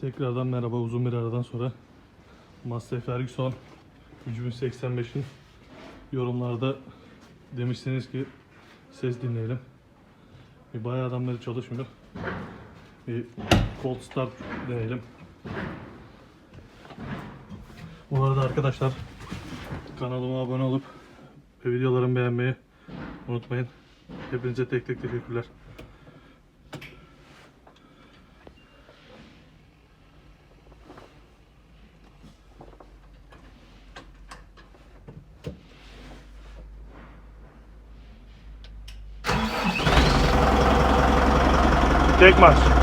Tekrardan merhaba uzun bir aradan sonra Massey Ferguson 3085'in yorumlarda demişsiniz ki ses dinleyelim. Bir bayağı adamları çalışmıyor. Bir cold start deneyelim. Bu arada arkadaşlar kanalıma abone olup ve videolarımı beğenmeyi unutmayın. Hepinize tek tek teşekkürler. Tek maç.